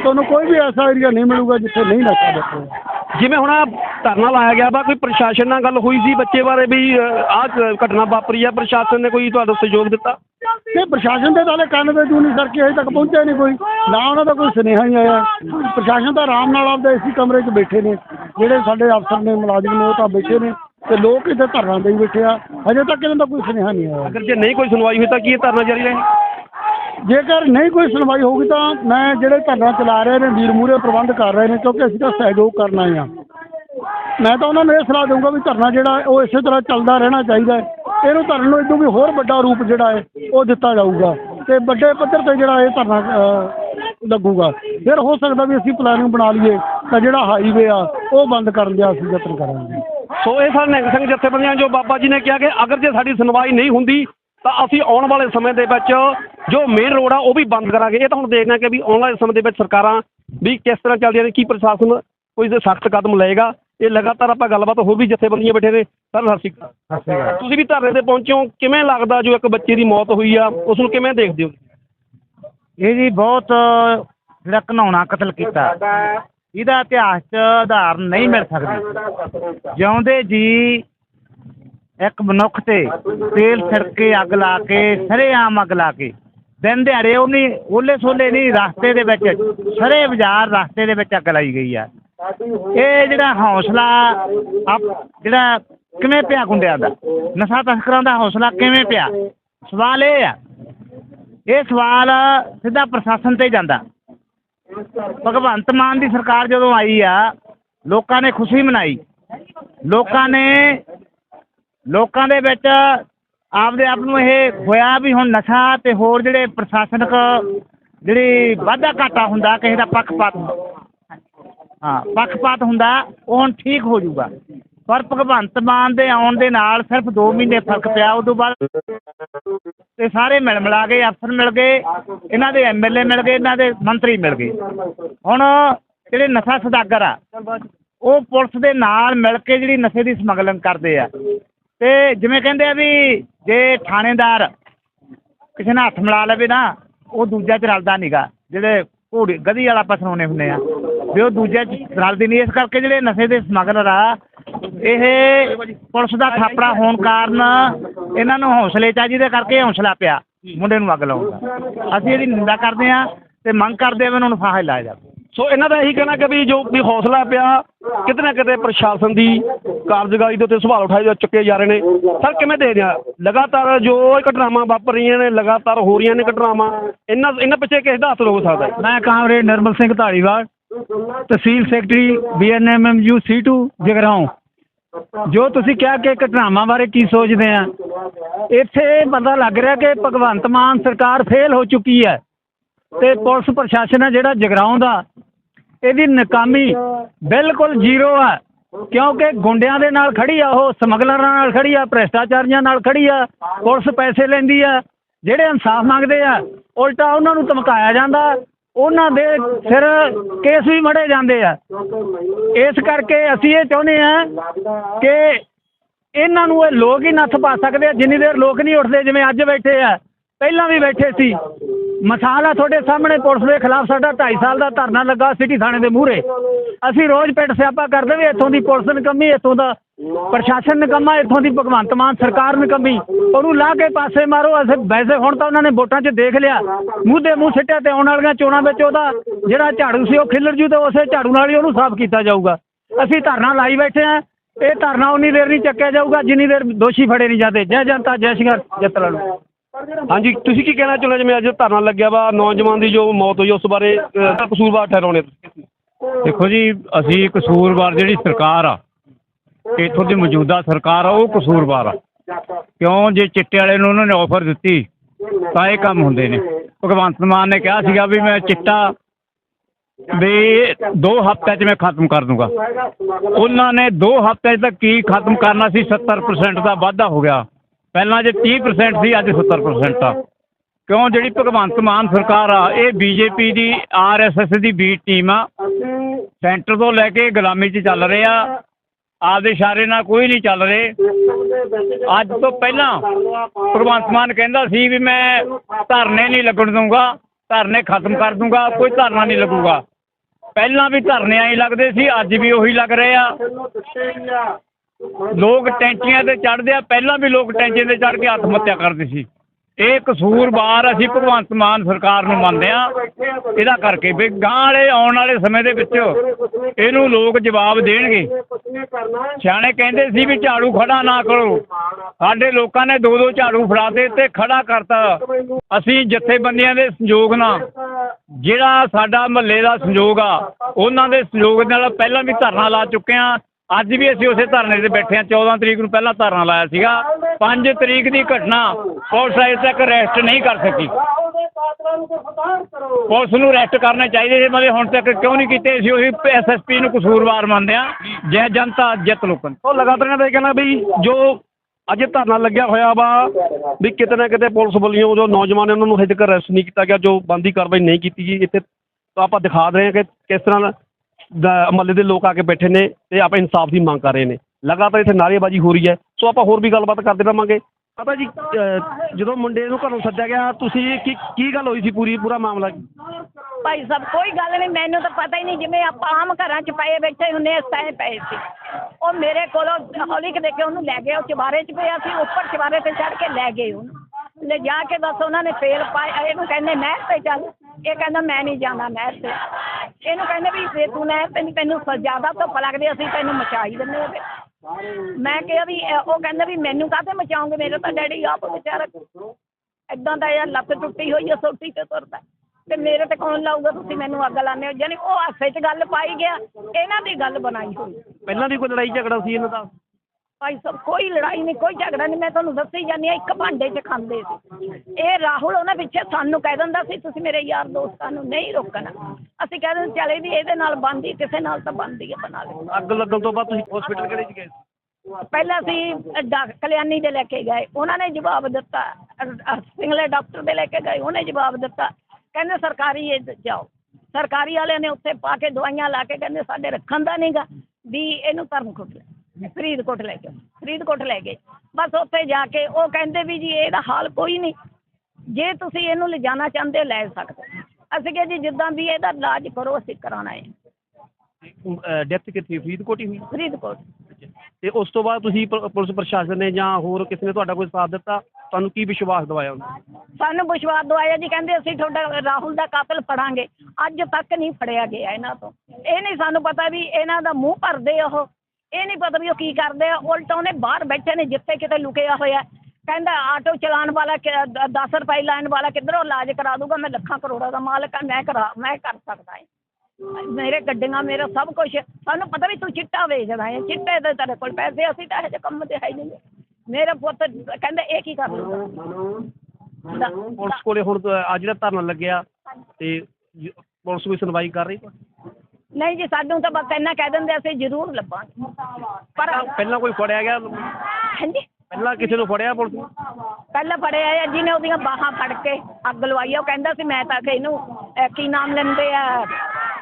ਤੁਹਾਨੂੰ ਕੋਈ ਵੀ ਐਸਾ ਏਰੀਆ ਨਹੀਂ ਮਿਲੂਗਾ ਜਿੱਥੇ ਨਹੀਂ ਨਸ਼ਾ ਵਿਕੇਗਾ ਜਿਵੇਂ ਹੁਣ ਆਹ ਧਰਨਾ ਲਾਇਆ ਗਿਆ ਵਾ ਕੋਈ ਪ੍ਰਸ਼ਾਸਨ ਨਾਲ ਗੱਲ ਹੋਈ ਸੀ ਬੱਚੇ ਬਾਰੇ ਵੀ ਆਹ ਘਟਨਾ ਵਾਪਰੀ ਆ ਪ੍ਰਸ਼ਾਸਨ ਨੇ ਕੋਈ ਤੁਹਾਡਾ ਸਹਿਯੋਗ ਦਿੱਤਾ? ਤੇ ਪ੍ਰਸ਼ਾਸਨ ਦੇ ਤਾਲੇ ਕੰਨ ਤੇ ਜੂਨੀ ਸਰਕੇ ਅਜੇ ਤੱਕ ਪਹੁੰਚਿਆ ਨਹੀਂ ਕੋਈ। ਨਾ ਉਹਨਾਂ ਦਾ ਕੋਈ ਸੁਨੇਹਾ ਹੀ ਆਇਆ। ਪ੍ਰਸ਼ਾਸਨ ਤਾਂ ਆਰਾਮ ਨਾਲ ਆਪਦੇ ਏਸੀ ਕਮਰੇ 'ਚ ਬੈਠੇ ਨੇ। ਜਿਹੜੇ ਸਾਡੇ ਅਫਸਰ ਨੇ ਮੁਲਾਜ਼ਮ ਨੇ ਉਹ ਤਾਂ ਬੈਠੇ ਨੇ। ਤੇ ਲੋਕ ਇੱਥੇ ਧਰਨਾ ਦੇਈ ਬੈਠੇ ਆ। ਹਜੇ ਤੱਕ ਇਹਨਾਂ ਦਾ ਕੋਈ ਸੁਨੇਹਾ ਨਹੀਂ ਆਇਆ। ਅਗਰ ਜੇ ਨਹੀਂ ਕੋਈ ਸੁਣਵਾਈ ਹੋਈ ਤਾਂ ਕੀ ਇਹ ਧਰਨਾ ਜਾਰੀ ਰਹੇ? ਜੇਕਰ ਨਹੀਂ ਕੋਈ ਸੁਣਵਾਈ ਹੋਊਗੀ ਤਾਂ ਮੈਂ ਜਿਹੜੇ ਧਰਨਾ ਚਲਾ ਰਹੇ ਨੇ ਵੀਰ ਮੂਹਰੇ ਪ੍ਰਬੰਧ ਕਰ ਰਹੇ ਨੇ ਕਿਉਂਕਿ ਅਸੀਂ ਤਾਂ ਸਹਿਯੋਗ ਕਰਨਾ ਆ। ਮੈਂ ਤਾਂ ਉਹਨਾਂ ਨੂੰ ਇਹ ਸਲਾਹ ਦਊਂਗਾ ਵੀ ਧਰਨਾ ਜਿਹੜਾ ਉਹ ਇਸੇ ਤਰ੍ਹਾਂ ਚੱਲਦਾ ਰਹਿਣਾ ਚਾਹੀਦਾ ਇਹਨੂੰ ਧਰਨ ਨੂੰ ਇਦੋਂ ਵੀ ਹੋਰ ਵੱਡਾ ਰੂਪ ਜਿਹੜਾ ਹੈ ਉਹ ਦਿੱਤਾ ਜਾਊਗਾ। ਤੇ ਵੱਡੇ ਪੱਧਰ ਤੇ ਜਿਹੜਾ ਇਹ ਧਰਨਾ ਲੱਗੂਗਾ। ਫਿਰ ਹੋ ਸਕਦਾ ਵੀ ਅਸੀਂ ਪਲਾਨਿੰਗ ਬਣਾ ਲਈਏ ਤਾਂ ਜਿਹੜਾ ਹਾਈਵੇ ਆ ਉਹ ਬੰਦ ਕਰਨ ਦਾ ਅਸੀਂ ਯਤਨ ਕਰਾਂਗੇ। ਸੋ ਇਹ ਸਨ ਨਿਹੰਗ ਸਿੰਘ ਜਥੇਬੰਦੀਆਂ ਜੋ ਬਾਬਾ ਜੀ ਨੇ ਕਿਹਾ ਕਿ ਅਗਰ ਜੇ ਸਾਡੀ ਸੁਣਵਾਈ ਨਹੀਂ ਹੁੰਦੀ ਤਾਂ ਅਸੀਂ ਆਉਣ ਵਾਲੇ ਸਮੇਂ ਦੇ ਵਿੱਚ ਜੋ ਮੇਨ ਰੋਡ ਆ ਉਹ ਵੀ ਬੰਦ ਕਰਾਂਗੇ। ਇਹ ਤਾਂ ਹੁਣ ਦੇਖਣਾ ਕਿ ਵੀ ਆਉਣ ਵਾਲੇ ਸਮੇਂ ਦੇ ਵਿੱਚ ਸਰਕਾਰਾਂ ਵੀ ਕਿਸ ਤਰ੍ਹਾਂ ਚੱਲਦੀਆਂ ਨੇ ਕੀ ਪ੍ਰਸ਼ਾਸਨ ਕੋਈ ਸਖਤ ਕਦਮ ਲਏਗਾ। ਇਹ ਲਗਾਤਾਰ ਆਪਾਂ ਗੱਲਬਾਤ ਹੋਰ ਵੀ ਜਥੇਬੰਦੀਆਂ ਬੈਠੇ ਨੇ। ਸਰ ਸਤਿ ਸ਼੍ਰੀ ਅਕਾਲ। ਤੁਸੀਂ ਵੀ ਧਰਨੇ ਤੇ ਪਹੁੰਚੇ। ਹੋ ਕਿਵੇਂ ਲੱਗਦਾ ਜੋ ਇੱਕ ਬੱਚੇ ਦੀ ਮੌਤ ਹੋਈ ਆ ਉਸ ਨੂੰ ਕਿਵੇਂ ਦੇਖਦੇ ਹੋ? ਇਹ ਜੀ ਬਹੁਤ ਜਿਹੜਾ ਘਨਾਉਣਾ ਕਤਲ ਕੀਤਾ। ਇਹਦਾ ਇਤਿਹਾਸ 'ਚ ਆਧਾਰ ਨਹੀਂ ਮਿਲ ਸਕਦਾ। ਜਿਉਂਦੇ ਜੀ ਇੱਕ ਮਨੁੱਖ ਤੇ ਤੇਲ ਛਿੜਕੇ ਅੱਗ ਲਾ ਕੇ, ਸਰੇਆਮ ਅੱਗ ਲਾ ਕੇ, ਦਿਨ ਦਿਹਾੜੇ ਉਹ ਨਹੀਂ, ਓਲੇ ਸੋਲੇ ਨਹੀਂ, ਰਸਤੇ ਦੇ ਵਿੱਚ, ਸਰੇ ਬਾਜ਼ਾਰ ਰਸਤੇ ਦੇ ਵਿੱਚ ਅੱਗ ਲਾਈ ਗਈ ਆ। ਇਹ ਜਿਹੜਾ ਹੌਸਲਾ ਜਿਹੜਾ ਕਿਵੇਂ ਪਿਆ ਗੁੰਡਿਆਂ ਦਾ? ਨਸ਼ਾ ਤਸਕਰਾਂ ਦਾ ਹੌਸਲਾ ਕਿਵੇਂ ਪਿਆ? ਸਵਾਲ ਇਹ ਆ। ਇਹ ਸਵਾਲ ਸਿੱਧਾ ਪ੍ਰਸ਼ਾਸਨ ਤੇ ਜਾਂਦਾ। ਭਗਵੰਤ ਮਾਨ ਦੀ ਸਰਕਾਰ ਜਦੋਂ ਆਈ ਆ, ਲੋਕਾਂ ਨੇ ਖੁਸ਼ੀ ਮਨਾਈ। ਲੋਕਾਂ ਨੇ, ਲੋਕਾਂ ਦੇ ਵਿੱਚ ਆਪਦੇ ਆਪ ਨੂੰ ਇਹ ਹੋਇਆ ਵੀ ਹੁਣ ਨਸ਼ਾ ਤੇ ਹੋਰ ਜਿਹੜੇ ਪ੍ਰਸ਼ਾਸਨਿਕ ਜਿਹੜੀ ਵਾਧਾ ਘਾਟਾ ਹੁੰਦਾ, ਕਿਸੇ ਦਾ ਪੱਖਪਾਤ ਹਾਂ, ਪੱਖਪਾਤ ਹੁੰਦਾ, ਉਹ ਹੁਣ ਠੀਕ ਹੋ ਜਾਊਗਾ। ਪਰ ਭਗਵੰਤ ਮਾਨ ਦੇ ਆਉਣ ਦੇ ਨਾਲ ਸਿਰਫ 2 ਮਹੀਨੇ ਫ਼ਰਕ ਪਿਆ, ਉਦੋਂ ਬਾਅਦ ਤੇ ਸਾਰੇ ਮਿਲ ਮਿਲਾ ਕੇ ਅਫਸਰ ਮਿਲ ਗਏ, ਇਹਨਾਂ ਦੇ ਐਮਐਲਏ ਮਿਲ ਗਏ, ਇਹਨਾਂ ਦੇ ਮੰਤਰੀ ਮਿਲ ਗਏ। ਹੁਣ ਜਿਹੜੇ ਨਸ਼ਾ ਸਦਾਗਰ ਆ, ਉਹ ਪੁਲਿਸ ਦੇ ਨਾਲ ਮਿਲ ਕੇ ਜਿਹੜੀ ਨਸ਼ੇ ਦੀ ਸਮਗਲਿੰਗ ਕਰਦੇ ਆ। ਤੇ ਜਿਵੇਂ ਕਹਿੰਦੇ ਆ ਵੀ ਜੇ ਥਾਣੇਦਾਰ ਕਿਸੇ ਨਾਲ ਹੱਥ ਮਿਲਾ ਲਵੇ ਨਾ, ਉਹ ਦੂਜਾ ਚ ਰਲਦਾ ਨਹੀਂਗਾ ਜਿਹੜੇ ਘੋੜੀ, ਗਧੀ ਵਾਲਾ ਪਸਰੋਨੇ ਹੁੰਦੇ ਆ। ਵੀ ਉਹ ਦੂਜੇ ਚ ਰਲਦੀ ਨਹੀਂ ਇਸ ਕਰਕੇ ਜਿਹੜੇ ਨਸ਼ੇ ਦੇ ਸਮਗਲਰ ਆ, ਇਹ ਪੁਲਿਸ ਦਾ ਥਾਪੜਾ ਹੋਣ ਕਾਰਨ ਇਹਨਾਂ ਨੂੰ ਹੌਸਲੇ ਚਾ ਜਿਹਦੇ ਕਰਕੇ ਹੌਸਲਾ ਪਿਆ ਮੁੰਡੇ ਨੂੰ ਅੱਗ ਲਾਉਣ ਦਾ। ਅਸੀਂ ਇਹਦੀ ਨਿੰਦਾ ਕਰਦੇ ਆ ਤੇ ਮੰਗ ਕਰਦੇ ਆ ਵੀ ਉਹਨਾਂ ਨੂੰ ਫਾਹੇ ਲਾਇਆ ਜਾਵੇ ਸੋ ਇਹਨਾਂ ਦਾ ਇਹੀ ਕਹਿਣਾ ਕਿ ਵੀ ਜੋ ਵੀ ਹੌਸਲਾ ਪਿਆ ਕਿਤੇ ਨਾ ਕਿਤੇ ਪ੍ਰਸ਼ਾਸਨ ਦੀ ਕਾਰਜਕਾਰੀ ਦੇ ਉੱਤੇ ਸਵਾਲ ਉਠਾਏ ਜਾ ਚੁੱਕੇ ਜਾ ਰਹੇ ਨੇ। ਸਰ ਕਿਵੇਂ ਦੇਖਦੇ ਆ? ਲਗਾਤਾਰ ਜੋ ਇਹ ਘਟਨਾਵਾਂ ਵਾਪਰ ਰਹੀਆਂ ਨੇ ਲਗਾਤਾਰ ਹੋ ਰਹੀਆਂ ਨੇ ਘਟਨਾਵਾਂ ਇਹਨਾਂ ਇਹਨਾਂ ਪਿੱਛੇ ਕਿਸ ਦਾ ਅਸਰ ਹੋ ਸਕਦਾ ਹੈ? ਮੈਂ comrade Nirmal Singh Dhaliwal tehsil secretary BNMMU C2 Jagraon. ਜੋ ਤੁਸੀਂ ਕਿਹਾ ਕਿ ਘਟਨਾਵਾਂ ਬਾਰੇ ਕੀ ਸੋਚਦੇ ਆ ਇੱਥੇ ਪਤਾ ਲੱਗ ਰਿਹਾ ਕਿ ਭਗਵੰਤ ਮਾਨ ਸਰਕਾਰ ਫੇਲ ਹੋ ਚੁੱਕੀ ਹੈ ਤੇ ਪੁਲਿਸ ਪ੍ਰਸ਼ਾਸਨ ਹੈ ਜਿਹੜਾ ਜਗਰਾਉਂ ਦਾ, ਇਹਦੀ ਨਾਕਾਮੀ ਬਿਲਕੁਲ ਜ਼ੀਰੋ ਹੈ, ਕਿਉਂਕਿ ਗੁੰਡਿਆਂ ਦੇ ਨਾਲ ਖੜੀ ਆ, ਉਹ ਸਮਗਲਰਾਂ ਨਾਲ ਖੜੀ ਆ, ਭ੍ਰਿਸ਼ਟਾਚਾਰੀਆਂ ਨਾਲ ਖੜੀ ਆ, ਪੁਲਿਸ ਪੈਸੇ ਲੈਂਦੀ ਆ, ਜਿਹੜੇ ਇਨਸਾਫ ਮੰਗਦੇ ਆ, ਉਲਟਾ ਉਹਨਾਂ ਨੂੰ ਧਮਕਾਇਆ ਜਾਂਦਾ, ਉਹਨਾਂ ਦੇ ਸਿਰ ਕੇਸ ਵੀ ਮੜੇ ਜਾਂਦੇ ਆ। ਇਸ ਕਰਕੇ ਅਸੀਂ ਇਹ ਚਾਹੁੰਦੇ ਆ ਕਿ ਇਹਨਾਂ ਨੂੰ ਇਹ ਲੋਕ ਹੀ ਨੱਥ ਪਾ ਸਕਦੇ ਆ, ਜਿੰਨੀ ਦੇਰ ਲੋਕ ਨਹੀਂ ਉੱਠਦੇ, ਜਿਵੇਂ ਅੱਜ ਬੈਠੇ ਆ, ਪਹਿਲਾਂ ਵੀ ਬੈਠੇ ਸੀ। ਮਿਸਾਲ ਆ ਤੁਹਾਡੇ ਸਾਹਮਣੇ, ਪੁਲਿਸ ਦੇ ਖਿਲਾਫ ਸਾਡਾ 2.5 ਸਾਲ ਦਾ ਧਰਨਾ ਲੱਗਾ ਸਿਟੀ ਥਾਣੇ ਦੇ ਮੂਹਰੇ। ਅਸੀਂ ਰੋਜ਼ ਪਿੰਡ ਸਿਆਪਾ ਕਰਦੇ ਵੀ ਇੱਥੋਂ ਦੀ ਪੁਲਿਸ ਨਿਕੰਮੀ, ਇੱਥੋਂ ਦਾ ਪ੍ਰਸ਼ਾਸਨ ਨਿਕੰਮਾ, ਇੱਥੋਂ ਦੀ ਭਗਵੰਤ ਮਾਨ ਸਰਕਾਰ ਨਿਕੰਮੀ। ਉਹਨੂੰ ਲਾ ਕੇ ਪਾਸੇ ਮਾਰੋ, ਅਸੀਂ ਵੈਸੇ ਹੁਣ ਤਾਂ ਉਹਨਾਂ ਨੇ ਵੋਟਾਂ 'ਚ ਦੇਖ ਲਿਆ। ਮੂੰਹ ਦੇ ਮੂੰਹ ਸਿੱਟਿਆ ਤੇ ਆਉਣ ਵਾਲੀਆਂ ਚੋਣਾਂ ਵਿੱਚ ਉਹਦਾ ਜਿਹੜਾ ਝਾੜੂ ਸੀ, ਉਹ ਖਿੱਲਰ ਜੂ ਤੇ ਉਸੇ ਝਾੜੂ ਨਾਲ ਹੀ ਉਹਨੂੰ ਸਾਫ਼ ਕੀਤਾ ਜਾਊਗਾ। ਅਸੀਂ ਧਰਨਾ ਲਾਈ ਬੈਠੇ ਆ। ਇਹ ਧਰਨਾ ਉਨੀ ਦੇਰ ਨਹੀਂ ਚੱਕਿਆ ਜਾਊਗਾ ਜਿੰਨੀ ਦੇਰ ਦੋਸ਼ੀ ਫੜੇ ਨਹੀਂ ਜਾਂਦੇ। ਜੈ ਜਨਤਾ ਜੈ ਸ਼ਿੰਗਰ ਜੱਤਲਾ ਨੂੰ ਹਾਂਜੀ ਤੁਸੀਂ ਕੀ ਕਹਿਣਾ ਚਾਹੁੰਦੇ ਜਿਵੇਂ ਅੱਜ ਧਰਨਾ ਲੱਗਿਆ ਵਾ ਨੌਜਵਾਨ ਦੀ ਜੋ ਮੌਤ ਹੋਈ ਉਸ ਬਾਰੇ ਅਹ, ਕਸੂਰਵਾਰ ਠਹਿਰਾਉਣੇ ਤੁਸੀਂ ਦੇਖੋ ਜੀ ਅਸੀਂ ਕਸੂਰਵਾਰ ਜਿਹੜੀ ਸਰਕਾਰ ਆ ਇੱਥੋਂ ਦੀ ਮੌਜੂਦਾ ਸਰਕਾਰ ਆ ਉਹ ਕਸੂਰਵਾਰ ਆ। ਕਿਉਂ? ਜੇ ਚਿੱਟੇ ਵਾਲੇ ਨੂੰ ਉਹਨਾਂ ਨੇ ਆਫਰ ਦਿੱਤੀ ਤਾਂ ਇਹ ਕੰਮ ਹੁੰਦੇ ਨੇ। ਭਗਵੰਤ ਮਾਨ ਨੇ ਕਿਹਾ ਸੀਗਾ ਵੀ ਮੈਂ ਚਿੱਟਾ ਵੀ ਦੋ ਹਫ਼ਤਿਆਂ 'ਚ ਮੈਂ ਖਤਮ ਕਰ ਦੂੰਗਾ। ਉਹਨਾਂ ਨੇ ਦੋ ਹਫ਼ਤਿਆਂ 'ਚ ਤਾਂ ਕੀ ਖਤਮ ਕਰਨਾ ਸੀ? 70% ਦਾ ਵਾਧਾ ਹੋ ਗਿਆ। ਪਹਿਲਾਂ ਜੇ 30% ਸੀ, ਅੱਜ 70% ਆ। ਕਿਉਂ? ਜਿਹੜੀ ਭਗਵੰਤ ਮਾਨ ਸਰਕਾਰ ਆ, ਇਹ ਬੀਜੇਪੀ ਦੀ, ਆਰਐਸਐਸ ਦੀ ਬੀ ਟੀਮ ਆ। ਸੈਂਟਰ ਤੋਂ ਲੈ ਕੇ ਗੁਲਾਮੀ 'ਚ ਚੱਲ ਰਹੇ ਆ। ਆਪਦੇ ਇਸ਼ਾਰੇ ਨਾਲ ਕੋਈ ਨਹੀਂ ਚੱਲ ਰਹੇ। ਅੱਜ ਤੋਂ ਪਹਿਲਾਂ ਭਗਵੰਤ ਮਾਨ ਕਹਿੰਦਾ ਸੀ ਵੀ ਮੈਂ ਧਰਨੇ ਨਹੀਂ ਲੱਗਣ ਦਊਂਗਾ। ਧਰਨੇ ਖਤਮ ਕਰ ਦੂੰਗਾ, ਕੋਈ ਧਰਨਾ ਨਹੀਂ ਲੱਗੂਗਾ। ਪਹਿਲਾਂ ਵੀ ਧਰਨੇ ਆਈ ਲੱਗਦੇ ਸੀ, ਅੱਜ ਵੀ ਉਹੀ ਲੱਗ ਰਹੇ ਆ। ਲੋਕ ਟੈਂਕੀਆਂ ਤੇ ਚੜ੍ਹਦੇ ਆ, ਪਹਿਲਾਂ ਵੀ ਲੋਕ ਟੈਂਕੀਆਂ ਤੇ ਚੜ੍ਹ ਕੇ ਆਤਮ ਹੱਤਿਆ ਕਰਦੇ ਸੀ। ਇਹ ਕਸੂਰਵਾਰ ਅਸੀਂ ਭਗਵੰਤ ਮਾਨ ਸਰਕਾਰ ਨੂੰ ਮੰਨਦੇ ਹਾਂ। ਇਹਦਾ ਕਰਕੇ ਵੀ ਗਾਂ ਵਾਲੇ ਆਉਣ ਵਾਲੇ ਸਮੇਂ ਦੇ ਵਿੱਚ ਇਹਨੂੰ ਲੋਕ ਜਵਾਬ ਦੇਣਗੇ। ਸਿਆਣੇ ਕਹਿੰਦੇ ਸੀ ਵੀ ਝਾੜੂ ਖੜਾ ਨਾ ਕਰੋ। ਸਾਡੇ ਲੋਕਾਂ ਨੇ ਦੋ ਦੋ ਝਾੜੂ ਫੜਾਤੇ ਤੇ ਖੜਾ ਕਰਤਾ। ਅਸੀਂ ਜਥੇਬੰਦੀਆਂ ਦੇ ਸੰਯੋਗ ਨਾਲ, ਜਿਹੜਾ ਸਾਡਾ ਮਹੱਲੇ ਦਾ ਸੰਯੋਗ ਆ, ਉਹਨਾਂ ਦੇ ਸੰਯੋਗ ਨਾਲ ਪਹਿਲਾਂ ਵੀ ਧਰਨਾ ਲਾ ਚੁੱਕੇ ਆ ਅੱਜ ਵੀ ਅਸੀਂ ਉਸੇ ਧਰਨੇ ਤੇ ਬੈਠੇ ਆ 14 ਤਰੀਕ ਨੂੰ ਪਹਿਲਾਂ ਧਰਨਾ ਲਾਇਆ ਸੀਗਾ। 5 ਤਰੀਕ ਦੀ ਘਟਨਾ, ਪੁਲਿਸ ਅਜੇ ਤੱਕ ਅਰੈਸਟ ਨਹੀਂ ਕਰ ਸਕੀ। ਪੁਲਿਸ ਨੂੰ ਅਰੈਸਟ ਕਰਨੇ ਚਾਹੀਦੇ ਸੀ, ਮਤਲਬ ਹੁਣ ਤੱਕ ਕਿਉਂ ਨਹੀਂ ਕੀਤੇ ਸੀ, ਉਹੀ ਐਸਐਸਪੀ ਨੂੰ ਕਸੂਰਵਾਰ ਮੰਨਦੇ ਆ, ਜੈ ਜਨਤਾ, ਜਿੱਤ ਲੋਕਾਂ ਦੀ ਉਹ ਲਗਾਤਾਰ ਇਹਨਾਂ ਦਾ ਕਹਿਣਾ ਵੀ ਜੋ ਅੱਜ ਧਰਨਾ ਲੱਗਿਆ ਹੋਇਆ ਵਾ, ਵੀ ਕਿਤੇ ਨਾ ਕਿਤੇ ਪੁਲਿਸ ਵੱਲੋਂ ਜੋ ਨੌਜਵਾਨ ਨੇ ਉਹਨਾਂ ਨੂੰ ਹਜੇ ਤੱਕ ਅਰੈਸਟ ਨਹੀਂ ਕੀਤਾ ਗਿਆ, ਜੋ ਬੰਦੀ ਕਾਰਵਾਈ ਨਹੀਂ ਕੀਤੀ ਗਈ, ਇੱਥੇ ਤਾਂ ਆਪਾਂ ਦਿਖਾ ਰਹੇ ਹਾਂ ਕਿ ਕਿਸ ਤਰ੍ਹਾਂ ਮਹੱਲੇ ਦੇ ਲੋਕ ਆ ਕੇ ਬੈਠੇ ਨੇ ਤੇ ਆਪਾਂ ਇਨਸਾਫ ਦੀ ਮੰਗ ਕਰ ਰਹੇ ਨੇ। ਲਗਾਤਾਰ ਇੱਥੇ ਨਾਅਰੇਬਾਜ਼ੀ ਹੋ ਰਹੀ ਹੈ। ਸੋ ਆਪਾਂ ਹੋਰ ਵੀ ਗੱਲਬਾਤ ਕਰਦੇ ਰਹਾਂਗੇ ਪਤਾ ਜੀ ਜਦੋਂ ਮੁੰਡੇ ਨੂੰ ਘਰੋਂ ਸੱਦਿਆ ਗਿਆ ਤੁਸੀਂ ਕੀ ਕੀ ਗੱਲ ਹੋਈ ਸੀ ਪੂਰੀ ਪੂਰਾ ਮਾਮਲਾ? ਭਾਈ ਸਾਹਿਬ ਕੋਈ ਗੱਲ ਨਹੀਂ ਮੈਨੂੰ ਤਾਂ ਪਤਾ ਹੀ ਨਹੀਂ ਜਿਵੇਂ ਆਪਾਂ ਆਮ ਘਰਾਂ 'ਚ ਪਏ ਬੈਠੇ ਹੁੰਦੇ ਇਸ ਤਰ੍ਹਾਂ ਹੀ ਪਏ ਸੀ। ਉਹ ਮੇਰੇ ਕੋਲੋਂ ਹੌਲੀ ਕਿ ਦੇਖੇ ਉਹਨੂੰ ਲੈ ਗਏ ਉਹ ਚੁਬਾਰੇ 'ਚ ਪਿਆ ਸੀ ਉੱਪਰ ਚੁਬਾਰੇ ਤੇ ਚੜ ਕੇ ਲੈ ਗਏ ਉਹਨੂੰ। ਲੈ ਜਾ ਕੇ ਬਸ ਉਹਨਾਂ ਨੇ ਫੇਰ ਪਾਇਆ ਇਹਨੂੰ ਕਹਿੰਦੇ ਨਹਿਰ ਤੇ ਚੱਲ। ਇਹ ਕਹਿੰਦਾ ਮੈਂ ਨਹੀਂ ਜਾਣਾ ਨਹਿਰ ਤੇ। ਇਹਨੂੰ ਕਹਿੰਦੇ ਵੀ ਜੇ ਤੂੰ ਨਹਿਰ ਤੇ ਨਹੀਂ, ਤੈਨੂੰ ਜ਼ਿਆਦਾ ਧੁੱਪ ਲੱਗਦੀ, ਅਸੀਂ ਤੈਨੂੰ ਮਚਾਈ ਦਿੰਦੇ ਹਾਂ। ਮੈਂ ਕਿਹਾ ਵੀ ਉਹ ਕਹਿੰਦਾ ਵੀ ਮੈਨੂੰ ਕਾਹਤੇ ਮਚਾਉਂਗੇ ਮੇਰੇ ਤਾਂ ਡੈਡੀ ਆਪ ਵਿਚਾਰਾ ਇਦਾਂ ਦਾ ਯਾਰ, ਲੱਤ ਟੁੱਟੀ ਹੋਈ ਆ, ਸੋਟੀ ਤੇ ਤੁਰਦਾ। ਤੇ ਮੇਰੇ ਤੇ ਕੌਣ ਲਾਊਗਾ? ਤੁਸੀਂ ਮੈਨੂੰ ਅੱਗ ਲਾਉਂਦੇ ਹੋ। ਯਾਨੀ ਉਹ ਹਾਸੇ 'ਚ ਗੱਲ ਪਾਈ ਗਿਆ, ਇਹਨਾਂ ਦੀ ਗੱਲ ਬਣਾਈ ਹੋਈ। ਪਹਿਲਾਂ ਵੀ ਕੋਈ ਲੜਾਈ ਝਗੜਾ ਸੀ ਇਹਨਾਂ ਦਾ? ਭਾਈ ਸਾਹਿਬ ਕੋਈ ਲੜਾਈ ਨਹੀਂ ਕੋਈ ਝਗੜਾ ਨਹੀਂ ਮੈਂ ਤੁਹਾਨੂੰ ਦੱਸੀ ਜਾਂਦੀ ਹਾਂ ਇੱਕ ਭਾਂਡੇ 'ਚ ਖਾਂਦੇ ਸੀ। ਇਹ ਰਾਹੁਲ ਉਹਨਾਂ ਪਿੱਛੇ ਸਾਨੂੰ ਕਹਿ ਦਿੰਦਾ ਸੀ ਤੁਸੀਂ ਮੇਰੇ ਯਾਰ ਦੋਸਤਾਂ ਨੂੰ ਨਹੀਂ ਰੋਕਣਾ। ਅਸੀਂ ਕਹਿ ਦਿੰਦੇ ਚਲੇ ਵੀ ਇਹਦੇ ਨਾਲ ਬੰਦੀ ਕਿਸੇ ਨਾਲ ਤਾਂ ਬੰਦੀ ਹੈ ਬਣਾ ਲੈ ਅੱਗ ਲੱਗਣ ਤੋਂ ਬਾਅਦ ਤੁਸੀਂ ਹਸਪੀਟਲ ਕਿਹੜੇ ਚ ਗਏ ਪਹਿਲਾਂ ਅਸੀਂ ਡਾ- ਕਲਿਆਣੀ ਦੇ ਲੈ ਕੇ ਗਏ। ਉਹਨਾਂ ਨੇ ਜਵਾਬ ਦਿੱਤਾ ਸਿੰਗਲੇ ਡਾਕਟਰ ਦੇ ਲੈ ਕੇ ਗਏ ਉਹਨੇ ਜਵਾਬ ਦਿੱਤਾ ਕਹਿੰਦੇ ਸਰਕਾਰੀ ਇਹ ਜਾਓ। ਸਰਕਾਰੀ ਵਾਲਿਆਂ ਨੇ ਉੱਥੇ ਪਾ ਕੇ ਦਵਾਈਆਂ ਲਾ ਕੇ ਕਹਿੰਦੇ ਸਾਡੇ ਰੱਖਣ ਦਾ ਨਹੀਂਗਾ ਵੀ ਇਹਨੂੰ ਧਰਮਕੋਟ ਲੈ ਫਰੀਦਕੋਟ ਲੈ ਕੇ ਫਰੀਦਕੋਟ ਲੈ ਗਏ ਬਸ ਉੱਥੇ ਜਾ ਕੇ ਉਹ ਕਹਿੰਦੇ ਵੀ ਜੀ ਇਹਦਾ ਹਾਲ ਕੋਈ ਨਹੀਂ। ਜੇ ਤੁਸੀਂ ਇਹਨੂੰ ਲਿਜਾਣਾ ਚਾਹੁੰਦੇ ਲੈ ਸਕਦੇ। ਅਸੀਂ ਕਿਹਾ ਜੀ ਜਿੱਦਾਂ ਵੀ ਇਹਦਾ ਇਲਾਜ ਕਰੋ ਅਸੀਂ ਕਰਾਉਣਾ ਹੈ। ਡੈਥ ਕਿੱਥੇ ਫਰੀਦਕੋਟ ਹੀ ਹੋਈ? ਫਰੀਦਕੋਟ। ਤੇ ਉਸ ਤੋਂ ਬਾਅਦ ਤੁਸੀਂ ਪ- ਪੁਲਿਸ ਪ੍ਰਸ਼ਾਸਨ ਨੇ ਜਾਂ ਹੋਰ ਕਿਸੇ ਨੇ ਤੁਹਾਡਾ ਕੋਈ ਸਾਥ ਦਿੱਤਾ? ਤੁਹਾਨੂੰ ਕੀ ਵਿਸ਼ਵਾਸ ਦਿਵਾਇਆ ਉਹਨਾਂ ਸਾਨੂੰ ਵਿਸ਼ਵਾਸ ਦਵਾਇਆ ਜੀ ਕਹਿੰਦੇ ਅਸੀਂ ਤੁਹਾਡਾ ਰਾਹੁਲ ਦਾ ਕਾਤਲ ਫੜਾਂਗੇ। ਅੱਜ ਤੱਕ ਨਹੀਂ ਫੜਿਆ ਗਿਆ ਇਹਨਾਂ ਤੋਂ। ਇਹ ਨਹੀਂ ਸਾਨੂੰ ਪਤਾ ਵੀ ਇਹਨਾਂ ਦਾ ਮੂੰਹ ਭਰਦੇ ਉਹ। ਇਹ ਨਹੀਂ ਪਤਾ ਵੀ ਉਹ ਕੀ ਕਰਦੇ ਆ ਉਲਟਾ ਉਹਨੇ ਬਾਹਰ ਬੈਠੇ ਨੇ ਜਿੱਥੇ ਕਿਤੇ ਲੁਕਿਆ ਹੋਇਆ। ਕਹਿੰਦਾ ਆਟੋ ਚਲਾਉਣ ਵਾਲਾ 10 ਰੁਪਏ ਲੈਣ ਵਾਲਾ ਕਿੱਧਰੋਂ ਇਲਾਜ ਕਰਾ ਦੂਗਾ ਮੈਂ ਲੱਖਾਂ ਕਰੋੜਾਂ ਦਾ ਮਾਲਕ ਆ ਮੈਂ ਕਰਾ ਮੈਂ ਕਰ ਸਕਦਾ ਹਾਂ ਮੇਰੇ ਗੱਡੀਆਂ ਮੇਰਾ ਸਭ ਕੁਝ ਸਾਨੂੰ ਪਤਾ ਵੀ ਤੂੰ ਚਿੱਟਾ ਵੇਚਦਾ ਹੈ ਚਿੱਟੇ ਦੇ ਤੇਰੇ ਕੋਲ ਪੈਸੇ ਅਸੀਂ ਤਾਂ ਇਹੋ ਜਿਹੇ ਕੰਮ ਤੇ ਹੈ ਨਹੀਂ ਮੇਰਾ ਪੁੱਤ ਕਹਿੰਦਾ ਇਹ ਕੀ ਕਰ ਲੂਗਾ ਪੁਲਿਸ ਕੋਲੇ ਹੁਣ ਅੱਜ ਜਿਹੜਾ ਧਰਨਾ ਲੱਗਿਆ ਤੇ ਪੁਲਿਸ ਕੋਈ ਸੁਣਵਾਈ ਕਰ ਰਹੀ ਨਹੀਂ ਜੀ ਸਾਨੂੰ ਤਾਂ ਬਸ ਇੰਨਾ ਕਹਿ ਦਿੰਦੇ ਅਸੀਂ ਜ਼ਰੂਰ ਲੱਭਾਂਗੇ। ਪਰ ਪਹਿਲਾਂ ਕੋਈ ਫੜਿਆ ਗਿਆ ਹਾਂਜੀ? ਪਹਿਲਾਂ ਕਿਸੇ ਨੂੰ ਫੜਿਆ ਪੁਲਿਸ ਨੇ? ਪਹਿਲਾਂ ਫੜਿਆ ਆ ਜਿਹਨੇ ਉਹਦੀਆਂ ਬਾਹਾਂ ਫੜ ਕੇ ਅੱਗ ਲਵਾਈ ਆ ਉਹ ਕਹਿੰਦਾ ਸੀ ਮੈਂ ਤਾਂ ਕਿ ਇਹਨੂੰ ਅਹ, ਕੀ ਨਾਮ ਲੈਂਦੇ ਆ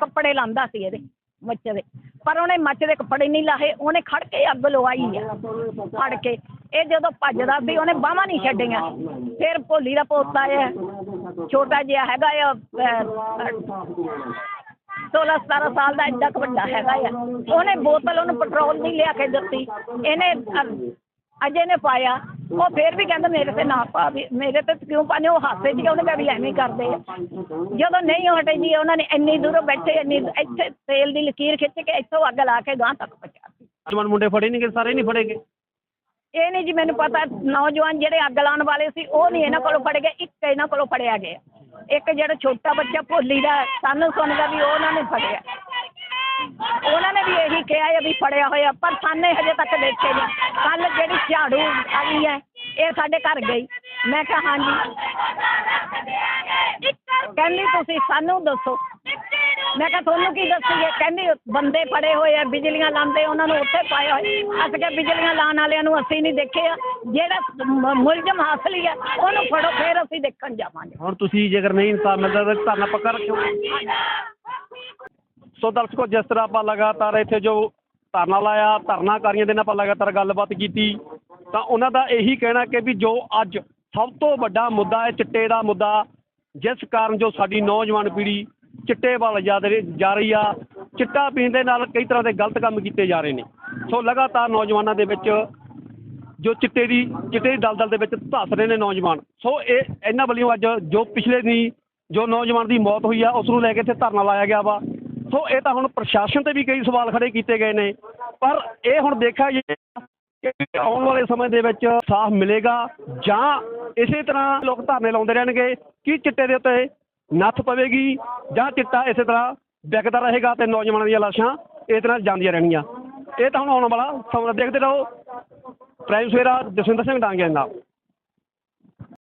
ਕੱਪੜੇ ਲਾਂਦਾ ਸੀ ਇਹਦੇ ਮੱਚ ਦੇ। ਪਰ ਉਹਨੇ ਮੱਚ ਦੇ ਕੱਪੜੇ ਨਹੀਂ ਲਾਹੇ ਉਹਨੇ ਖੜ ਕੇ ਅੱਗ ਲਵਾਈ ਆ ਫੜ ਕੇ। ਇਹ ਜਦੋਂ ਭੱਜਦਾ ਸੀ ਉਹਨੇ ਬਾਹਾਂ ਨਹੀਂ ਛੱਡੀਆਂ। ਫਿਰ ਭੋਲੀ ਦਾ ਪੋਤਾ ਆ ਛੋਟਾ ਜਿਹਾ ਹੈਗਾ ਆ ਸੋਲਾਂ ਸਤਾਰਾਂ ਸਾਲ ਦਾ ਕੁ ਵੱਡਾ ਹੈਗਾ ਆ। ਉਹਨੇ ਬੋਤਲ ਉਹਨੂੰ ਪੈਟਰੋਲ ਨਹੀਂ ਲਿਆ ਕੇ ਦਿੱਤੀ। ਇਹਨੇ ਅਜੇ ਨੇ ਪਾਇਆ। ਉਹ ਫੇਰ ਵੀ ਕਹਿੰਦਾ ਮੇਰੇ ਤੇ ਨਾ ਪਾ ਵੀ ਮੇਰੇ ਤੇ ਕਿਉਂ ਪਾਣੇ ਉਹ ਹਾਸੇ ਜੀ ਉਹਨੇ ਕਿਹਾ ਵੀ ਐਵੇਂ ਕਰਦੇ ਆ। ਜਦੋਂ ਨਹੀਂ ਹਟੇ ਜੀ ਉਹਨਾਂ ਨੇ ਇੰਨੀ ਦੂਰੋਂ ਬੈਠੇ ਇੰਨੀ ਇੱਥੇ ਤੇਲ ਦੀ ਲਕੀਰ ਖਿੱਚ ਕੇ ਇੱਥੋਂ ਅੱਗ ਲਾ ਕੇ ਗਾਂ ਤੱਕ ਪਹੁੰਚਾਤੀ ਜਵਾਨ ਮੁੰਡੇ ਫੜੇ ਨਹੀਂ ਗਏ ਸਾਰੇ ਨਹੀਂ ਫੜੇ ਗਏ? ਇਹ ਨਹੀਂ ਜੀ ਮੈਨੂੰ ਪਤਾ ਨੌਜਵਾਨ ਜਿਹੜੇ ਅੱਗ ਲਾਉਣ ਵਾਲੇ ਸੀ ਉਹ ਨਹੀਂ ਇਹਨਾਂ ਕੋਲੋਂ ਫੜੇ ਗਏ ਇੱਕ ਇਹਨਾਂ ਕੋਲੋਂ ਫੜਿਆ ਗਿਆ। ਇੱਕ ਜਿਹੜਾ ਛੋਟਾ ਬੱਚਾ ਭੋਲੀ ਦਾ ਸਾਨੂੰ ਸੁਣਦਾ ਵੀ ਉਹਨਾਂ ਨੇ ਫੜਿਆ। ਉਹਨਾਂ ਨੇ ਵੀ ਇਹੀ ਕਿਹਾ ਹੈ ਵੀ ਫੜਿਆ ਹੋਇਆ, ਪਰ ਸਾਨੇ ਹਜੇ ਤੱਕ ਦੇਖੇ ਨਹੀਂ। ਕੱਲ ਜਿਹੜੀ ਝਾੜੂ ਆਈ ਹੈ, ਇਹ ਸਾਡੇ ਘਰ ਗਈ। ਮੈਂ ਕਿਹਾ, ਹਾਂਜੀ। ਕਹਿੰਦੀ, ਤੁਸੀਂ ਸਾਨੂੰ ਦੱਸੋ। ਮੈਂ ਕਿਹਾ, ਤੁਹਾਨੂੰ ਕੀ ਦੱਸੀਏ? ਕਹਿੰਦੀ, ਬੰਦੇ ਫੜੇ ਹੋਏ ਆ, ਬਿਜਲੀਆਂ ਲਾਉਂਦੇ, ਉਹਨਾਂ ਨੂੰ ਉੱਥੇ ਪਾਏ ਹੋਏ ਅਸੀਂ ਕਿਹਾ, ਬਿਜਲੀਆਂ ਲਾਉਣ ਵਾਲਿਆਂ ਨੂੰ ਅਸੀਂ ਨਹੀਂ ਦੇਖਿਆ। ਜਿਹੜਾ ਮੁਲਜ਼ਮ ਹਾਸਲੀ ਹੈ ਉਹਨੂੰ ਫੜੋ, ਫਿਰ ਅਸੀਂ ਦੇਖਣ ਜਾਵਾਂਗੇ। ਹੁਣ ਤੁਸੀਂ ਜੇਕਰ ਨਹੀਂ ਇਨਸਾਫ ਮਿਲਦਾ ਤਾਂ ਧਰਨਾ ਪੱਕਾ ਰੱਖਿਓ। ਸੋ ਦਰਸ਼ਕੋ, ਜਿਸ ਤਰ੍ਹਾਂ ਆਪਾਂ ਲਗਾਤਾਰ ਇੱਥੇ ਜੋ ਧਰਨਾ ਲਾਇਆ, ਧਰਨਾਕਾਰੀਆਂ ਦੇ ਨਾਲ ਆਪਾਂ ਲਗਾਤਾਰ ਗੱਲਬਾਤ ਕੀਤੀ, ਤਾਂ ਉਹਨਾਂ ਦਾ ਇਹੀ ਕਹਿਣਾ ਕਿ ਵੀ ਜੋ ਅੱਜ ਸਭ ਤੋਂ ਵੱਡਾ ਮੁੱਦਾ ਹੈ, ਚਿੱਟੇ ਦਾ ਮੁੱਦਾ, ਜਿਸ ਕਾਰਨ ਜੋ ਸਾਡੀ ਨੌਜਵਾਨ ਪੀੜ੍ਹੀ ਚਿੱਟੇ ਵੱਲ ਜਾ ਰਹੀ ਜਾ ਰਹੀ ਆ, ਚਿੱਟਾ ਪੀਣ ਦੇ ਨਾਲ ਕਈ ਤਰ੍ਹਾਂ ਦੇ ਗਲਤ ਕੰਮ ਕੀਤੇ ਜਾ ਰਹੇ ਨੇ। ਸੋ ਲਗਾਤਾਰ ਨੌਜਵਾਨਾਂ ਦੇ ਵਿੱਚ ਜੋ ਚਿੱਟੇ ਦੀ ਚਿੱਟੇ ਦੀ ਦਲਦਲ ਦੇ ਵਿੱਚ ਧੱਸ ਰਹੇ ਨੇ ਨੌਜਵਾਨ। ਸੋ ਇਹ ਇਹਨਾਂ ਵੱਲੋਂ ਅੱਜ ਜੋ ਪਿਛਲੇ ਦਿਨੀ ਜੋ ਨੌਜਵਾਨ ਦੀ ਮੌਤ ਹੋਈ ਆ, ਉਸ ਨੂੰ ਲੈ ਕੇ ਇੱਥੇ ਧਰਨਾ ਲਾਇਆ ਗਿਆ ਵਾ। ਸੋ ਇਹ ਤਾਂ ਹੁਣ ਪ੍ਰਸ਼ਾਸਨ ਤੇ ਵੀ ਕਈ ਸਵਾਲ ਖੜੇ ਕੀਤੇ ਗਏ ਨੇ। ਪਰ ਇਹ ਹੁਣ ਦੇਖਿਆ ਜੇ ਕਿ ਆਉਣ ਵਾਲੇ ਸਮੇਂ ਦੇ ਵਿੱਚ ਸਾਫ਼ ਮਿਲੇਗਾ ਜਾਂ ਇਸੇ ਤਰ੍ਹਾਂ ਲੋਕ ਧਰਨੇ ਲਾਉਂਦੇ ਰਹਿਣਗੇ ਕਿ ਚਿੱਟੇ ਦੇ ਉੱਤੇ ਨੱਥ ਪਵੇਗੀ ਜਾਂ ਚਿੱਟਾ ਇਸੇ ਤਰ੍ਹਾਂ ਵਿਕਦਾ ਰਹੇਗਾ ਤੇ ਨੌਜਵਾਨਾਂ ਦੀਆਂ ਲਾਸ਼ਾਂ ਇਸ ਤਰ੍ਹਾਂ ਜਾਂਦੀਆਂ ਰਹਿਣਗੀਆਂ। ਇਹ ਤਾਂ ਹੁਣ ਆਉਣ ਵਾਲਾ ਸਮਾਂ ਦੇਖਦੇ ਰਹੋ। ਪ੍ਰਾਈਮ ਸਵੇਰਾ ਜਸਵਿੰਦਰ ਸਿੰਘ ਡਾਂਗਿਆ ਨਾਲ।